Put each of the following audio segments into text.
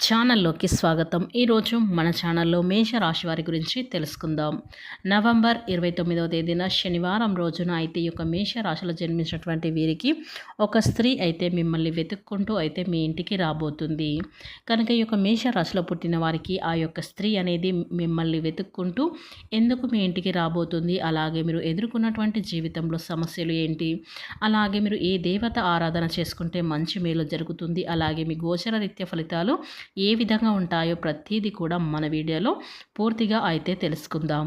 ఛానల్లోకి స్వాగతం. ఈరోజు మన ఛానల్లో మేష రాశి వారి గురించి తెలుసుకుందాం. నవంబర్ ఇరవై తొమ్మిదవ తేదీన శనివారం రోజున అయితే ఈ యొక్క మేషరాశిలో జన్మించినటువంటి వీరికి ఒక స్త్రీ అయితే మిమ్మల్ని వెతుక్కుంటూ అయితే మీ ఇంటికి రాబోతుంది. కనుక ఈ యొక్క మేష రాశిలో పుట్టిన వారికి ఆ యొక్క స్త్రీ అనేది మిమ్మల్ని వెతుక్కుంటూ ఎందుకు మీ ఇంటికి రాబోతుంది? అలాగే మీరు ఎదుర్కొన్నటువంటి జీవితంలో సమస్యలు ఏంటి? అలాగే మీరు ఏ దేవత ఆరాధన చేసుకుంటే మంచి మేలు జరుగుతుంది? అలాగే మీ గోచర రీత్య ఫలితాలు ఏ విధంగా ఉంటాయో ప్రతిదీ కూడా మన వీడియోలో పూర్తిగా అయితే తెలుసుకుందాం.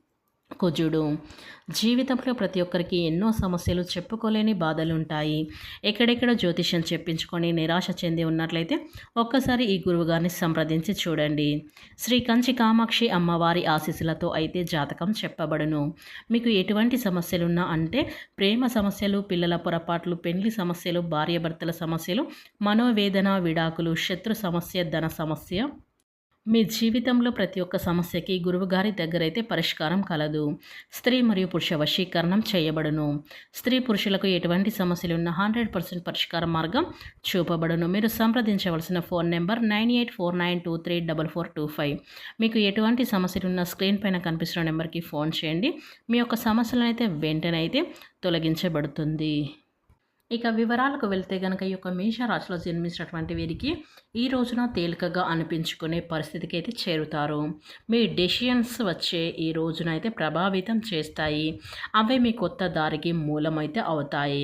కుజుడు జీవితంలో ప్రతి ఒక్కరికి ఎన్నో సమస్యలు చెప్పుకోలేని బాధలు ఉంటాయి ఎక్కడెక్కడ జ్యోతిష్యం చెప్పించుకొని నిరాశ చెంది ఉన్నట్లయితే ఒక్కసారి ఈ గురువుగారిని సంప్రదించి చూడండి. శ్రీ కంచి కామాక్షి అమ్మవారి ఆశీస్సులతో అయితే జాతకం చెప్పబడును. మీకు ఎటువంటి సమస్యలున్నా అంటే ప్రేమ సమస్యలు పిల్లల పొరపాట్లు పెండ్లి సమస్యలు భార్యాభర్తల సమస్యలు మనోవేదన విడాకులు శత్రు సమస్య ధన సమస్య మీ జీవితంలో ప్రతి ఒక్క సమస్యకి గురువుగారి దగ్గర అయితే పరిష్కారం కలదు. స్త్రీ మరియు పురుష వశీకరణం చేయబడును. స్త్రీ పురుషులకు ఎటువంటి సమస్యలు ఉన్న హండ్రెడ్ పర్సెంట్ పరిష్కార మార్గం చూపబడును. మీరు సంప్రదించవలసిన phone number nine eight four nine two three double four two five. మీకు ఎటువంటి సమస్యలు ఉన్న స్క్రీన్ పైన కనిపిస్తున్న నెంబర్కి ఫోన్ చేయండి. మీ యొక్క సమస్యలను అయితే వెంటనే అయితే తొలగించబడుతుంది. ఇక వివరాలకు వెళ్తే కనుక ఈ యొక్క మేషరాశిలో జన్మించినటువంటి వీరికి ఈ రోజున తేలికగా అనిపించుకునే పరిస్థితికి అయితే చేరుతారు. మీ డెసిషన్స్ వచ్చే ఈ రోజున అయితే ప్రభావితం చేస్తాయి. అవే మీ కొత్త దారికి మూలమైతే అవుతాయి.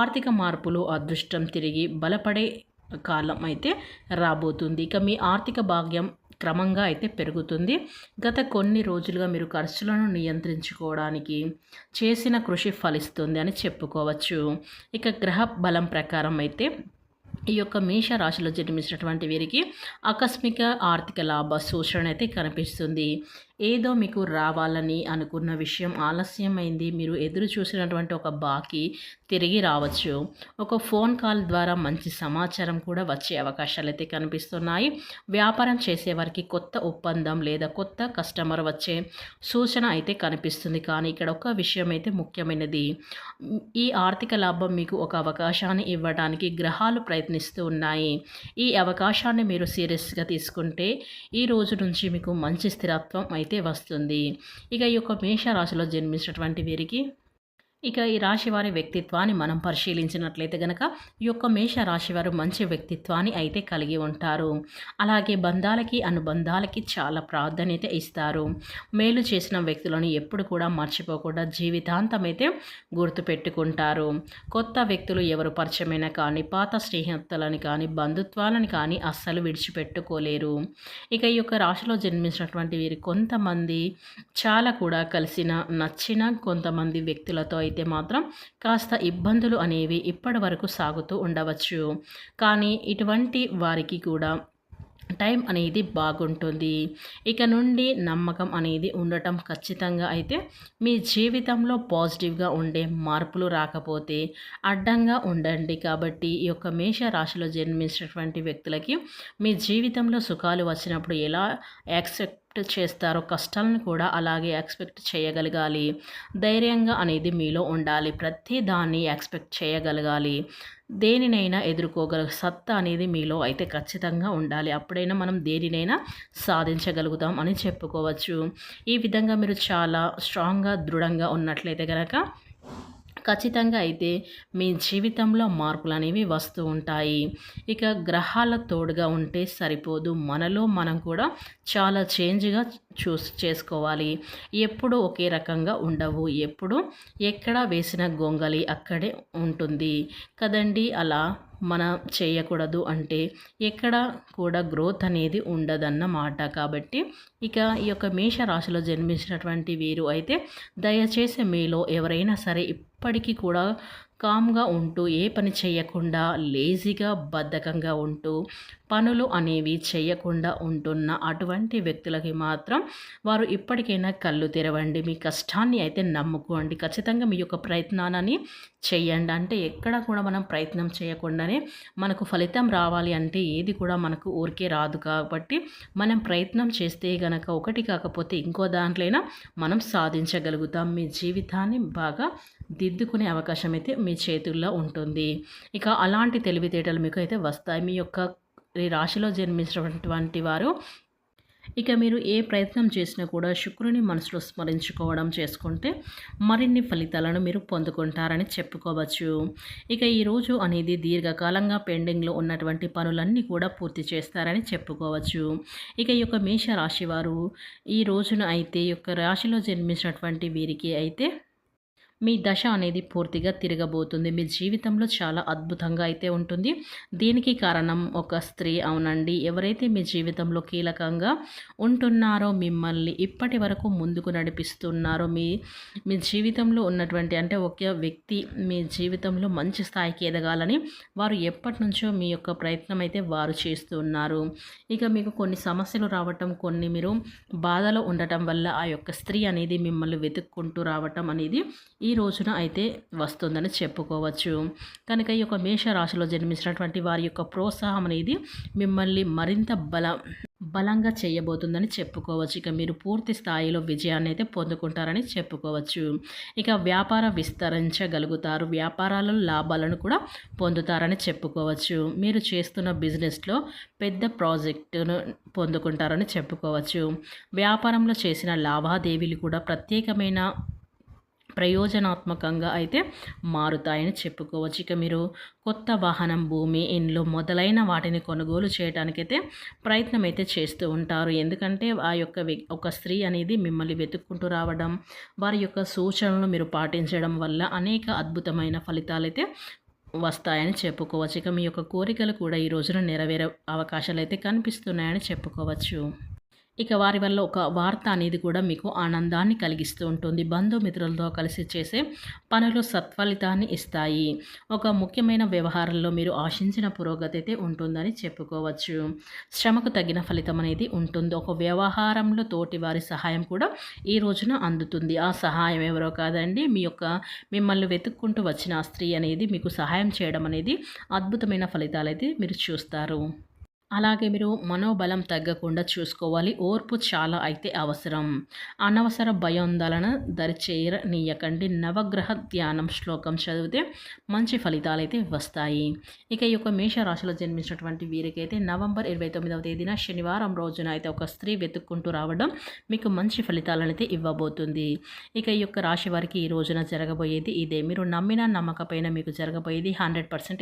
ఆర్థిక మార్పులు అదృష్టం తిరిగి బలపడే కాలం అయితే రాబోతుంది. ఇక మీ ఆర్థిక భాగ్యం క్రమంగా అయితే పెరుగుతుంది. గత కొన్ని రోజులుగా మీరు ఖర్చులను నియంత్రించుకోవడానికి చేసిన కృషి ఫలిస్తుంది అని చెప్పుకోవచ్చు. ఇక గ్రహ బలం ప్రకారం అయితే ఈ యొక్క మేష రాశిలో జన్మించినటువంటి వీరికి ఆకస్మిక ఆర్థిక లాభ సూచన అయితే కనిపిస్తుంది. ఏదో మీకు రావాలని అనుకున్న విషయం ఆలస్యమైంది. మీరు ఎదురు చూసినటువంటి ఒక బాకీ తిరిగి రావచ్చు. ఒక ఫోన్ కాల్ ద్వారా మంచి సమాచారం కూడా వచ్చే అవకాశాలు అయితే కనిపిస్తున్నాయి. వ్యాపారం చేసేవారికి కొత్త ఒప్పందం లేదా కొత్త కస్టమర్ వచ్చే సూచన అయితే కనిపిస్తుంది. కానీ ఇక్కడ ఒక విషయం అయితే ముఖ్యమైనది. ఈ ఆర్థిక లాభం మీకు ఒక అవకాశాన్ని ఇవ్వడానికి గ్రహాలు ప్రయత్నిస్తూ ఉన్నాయి. ఈ అవకాశాన్ని మీరు సీరియస్గా తీసుకుంటే ఈ రోజు నుంచి మీకు మంచి స్థిరత్వం అయితే వస్తుంది. ఇక ఈ యొక్క మేషరాశిలో జన్మించినటువంటి వీరికి ఇక ఈ రాశి వారి వ్యక్తిత్వాన్ని మనం పరిశీలించినట్లయితే గనక ఈ యొక్క మేష రాశి వారు మంచి వ్యక్తిత్వాన్ని అయితే కలిగి ఉంటారు. అలాగే బంధాలకి అనుబంధాలకి చాలా ప్రాధాన్యత ఇస్తారు. మేలు చేసిన వ్యక్తులను ఎప్పుడు కూడా మర్చిపోకుండా జీవితాంతం అయితే గుర్తుపెట్టుకుంటారు కొత్త వ్యక్తులు ఎవరు పరిచయమైన కానీ పాత స్నేహితులని కానీ బంధుత్వాలను కానీ అస్సలు విడిచిపెట్టుకోలేరు. ఇక ఈ యొక్క రాశిలో జన్మించినటువంటి వీరి కొంతమంది చాలా కూడా కలిసిన నచ్చిన కొంతమంది వ్యక్తులతో అయితే మాత్రం కాస్త ఇబ్బందులు అనేవి ఇప్పటి వరకు సాగుతూ ఉండవచ్చు. కానీ ఇటువంటి వారికి కూడా టైం అనేది బాగుంటుంది. ఇక నుండి నమ్మకం అనేది ఉండటం ఖచ్చితంగా అయితే మీ జీవితంలో పాజిటివ్గా ఉండే మార్పులు రాకపోతే అడ్డంగా ఉండండి. కాబట్టి ఈ యొక్క మేష రాశిలో జన్మించినటువంటి వ్యక్తులకి మీ జీవితంలో సుఖాలు వచ్చినప్పుడు ఎలా యాక్సెప్ట్ చేస్తారో కష్టాలను కూడా అలాగే ఎక్స్పెక్ట్ చేయగలగాలి. ధైర్యంగా అనేది మీలో ఉండాలి. ప్రతి దాన్ని ఎక్స్పెక్ట్ చేయగలగాలి. దేనినైనా ఎదుర్కోగల సత్తా అనేది మీలో అయితే ఖచ్చితంగా ఉండాలి. అప్పుడైనా మనం దేనినైనా సాధించగలుగుతాం అని చెప్పుకోవచ్చు. ఈ విధంగా మీరు చాలా స్ట్రాంగ్గా దృఢంగా ఉన్నట్లయితే కనుక ఖచ్చితంగా అయితే మీ జీవితంలో మార్పులు అనేవి వస్తూ ఉంటాయి. ఇక గ్రహాల తోడుగా ఉంటే సరిపోదు. మనలో మనం కూడా చాలా చేంజ్గా చూస్ చేసుకోవాలి. ఎప్పుడు ఒకే రకంగా ఉండవు. ఎప్పుడు ఎక్కడ వేసిన గొంగలి అక్కడే ఉంటుంది. కదండి? అలా మన చేయకూడదు అంటే ఎక్కడ కూడా గ్రోత్ అనేది ఉండదన్నమాట కాబట్టి ఇక ఈ యొక్క మేష రాశిలో జన్మించినటువంటి వీరు అయితే దయచేసి మీలో ఎవరైనా సరే ఎప్పటికీ కూడా కామ్గా ఉంటూ ఏ పని చేయకుండా లేజీగా బద్ధకంగా ఉంటూ పనులు అనేవి చేయకుండా ఉంటున్న అటువంటి వ్యక్తులకి మాత్రం వారు ఇప్పటికైనా కళ్ళు తెరవండి. మీ కష్టాన్ని అయితే నమ్ముకోండి. ఖచ్చితంగా మీ యొక్క ప్రయత్నాన్ని చేయండి. అంటే ఎక్కడ కూడా మనం ప్రయత్నం చేయకుండానే మనకు ఫలితం రావాలి అంటే ఏది కూడా మనకు ఊరికే రాదు కాబట్టి మనం ప్రయత్నం చేస్తే గనక ఒకటి కాకపోతే ఇంకో దాంట్లోనైనా మనం సాధించగలుగుతాం. మీ జీవితాన్ని బాగా దిద్దుకునే అవకాశం అయితే మీ చేతుల్లో ఉంటుంది. ఇక అలాంటి తెలివితేటలు మీకు అయితే వస్తాయి. మీ యొక్క ఈ రాశిలో జన్మించినటువంటి వారు ఇక మీరు ఏ ప్రయత్నం చేసినా కూడా శుక్రుని మనసులో స్మరించుకోవడం చేసుకుంటే మరిన్ని ఫలితాలను మీరు పొందుకుంటారని చెప్పుకోవచ్చు. ఇక ఈరోజు అనేది దీర్ఘకాలంగా పెండింగ్లో ఉన్నటువంటి పనులన్నీ కూడా పూర్తి చేస్తారని చెప్పుకోవచ్చు. ఇక ఈ యొక్క మేష రాశి వారు ఈ రోజున అయితే ఈ యొక్క రాశిలో జన్మించినటువంటి వీరికి అయితే మీ దశ అనేది పూర్తిగా తిరగబోతుంది. మీ జీవితంలో చాలా అద్భుతంగా అయితే ఉంటుంది. దీనికి కారణం ఒక స్త్రీ అవునండి. ఎవరైతే మీ జీవితంలో కీలకంగా ఉంటున్నారో మిమ్మల్ని ఇప్పటి వరకు ముందుకు నడిపిస్తున్నారో మీ మీ జీవితంలో ఉన్నటువంటి అంటే ఒక వ్యక్తి మీ జీవితంలో మంచి స్థాయికి ఎదగాలని వారు ఎప్పటి నుంచో మీ యొక్క ప్రయత్నం అయితే వారు చేస్తున్నారు. ఇక మీకు కొన్ని సమస్యలు రావటం కొన్ని మీరు బాధలో ఉండటం వల్ల ఆ యొక్క స్త్రీ అనేది మిమ్మల్ని వెతుక్కుంటూ రావటం అనేది ఈ ఈ రోజున అయితే వస్తుందని చెప్పుకోవచ్చు. కనుక ఈ యొక్క మేషరాశిలో జన్మించినటువంటి వారి యొక్క ప్రోత్సాహం అనేది మిమ్మల్ని మరింత బల బలంగా చేయబోతుందని చెప్పుకోవచ్చు. ఇక మీరు పూర్తి స్థాయిలో విజయాన్ని అయితే పొందుకుంటారని చెప్పుకోవచ్చు. ఇక వ్యాపార విస్తరించగలుగుతారు. వ్యాపారాలలో లాభాలను కూడా పొందుతారని చెప్పుకోవచ్చు. మీరు చేస్తున్న బిజినెస్లో పెద్ద ప్రాజెక్టును పొందుకుంటారని చెప్పుకోవచ్చు. వ్యాపారంలో చేసిన లావాదేవీలు కూడా ప్రత్యేకమైన ప్రయోజనాత్మకంగా అయితే మారుతాయని చెప్పుకోవచ్చు. ఇక మీరు కొత్త వాహనం భూమి ఇండ్లు మొదలైన వాటిని కొనుగోలు చేయడానికైతే ప్రయత్నం అయితే చేస్తూ ఉంటారు. ఎందుకంటే ఆ యొక్క ఒక స్త్రీ అనేది మిమ్మల్ని వెతుక్కుంటూ రావడం వారి యొక్క సూచనలు మీరు పాటించడం వల్ల అనేక అద్భుతమైన ఫలితాలు అయితే వస్తాయని చెప్పుకోవచ్చు. ఇక మీ యొక్క కోరికలు కూడా ఈ రోజున నెరవేరే అవకాశాలు అయితే కనిపిస్తున్నాయని చెప్పుకోవచ్చు. ఇక వారి వల్ల ఒక వార్త అనేది కూడా మీకు ఆనందాన్ని కలిగిస్తూ ఉంటుంది. బంధుమిత్రులతో కలిసి చేసే పనులు సత్ఫలితాన్ని ఇస్తాయి. ఒక ముఖ్యమైన వ్యవహారంలో మీరు ఆశించిన పురోగతి అయితే ఉంటుందని చెప్పుకోవచ్చు. శ్రమకు తగిన ఫలితం అనేది ఉంటుంది. ఒక వ్యవహారంలో తోటి వారి సహాయం కూడా ఈ రోజున అందుతుంది. ఆ సహాయం ఎవరో కాదండి మీ యొక్క మిమ్మల్ని వెతుక్కుంటూ వచ్చిన స్త్రీ అనేది మీకు సహాయం చేయడం అనేది అద్భుతమైన ఫలితాలు అయితే మీరు చూస్తారు. అలాగే మీరు మనోబలం తగ్గకుండా చూసుకోవాలి. ఓర్పు చాలా అయితే అవసరం. అనవసర భయోందోళన దరిచేయనీయకండి నవగ్రహ ధ్యానం శ్లోకం చదివితే మంచి ఫలితాలు అయితే వస్తాయి. ఇక ఈ యొక్క మేషరాశిలో జన్మించినటువంటి వీరికైతే నవంబర్ ఇరవై తొమ్మిదవ తేదీన శనివారం రోజున అయితే ఒక స్త్రీ వెతుక్కుంటూ రావడం మీకు మంచి ఫలితాలను అయితే ఇవ్వబోతుంది. ఇక ఈ యొక్క రాశి వారికి ఈ రోజున జరగబోయేది ఇదే. మీరు నమ్మిన నమ్మకపోయినా మీకు జరగబోయేది హండ్రెడ్ పర్సెంట్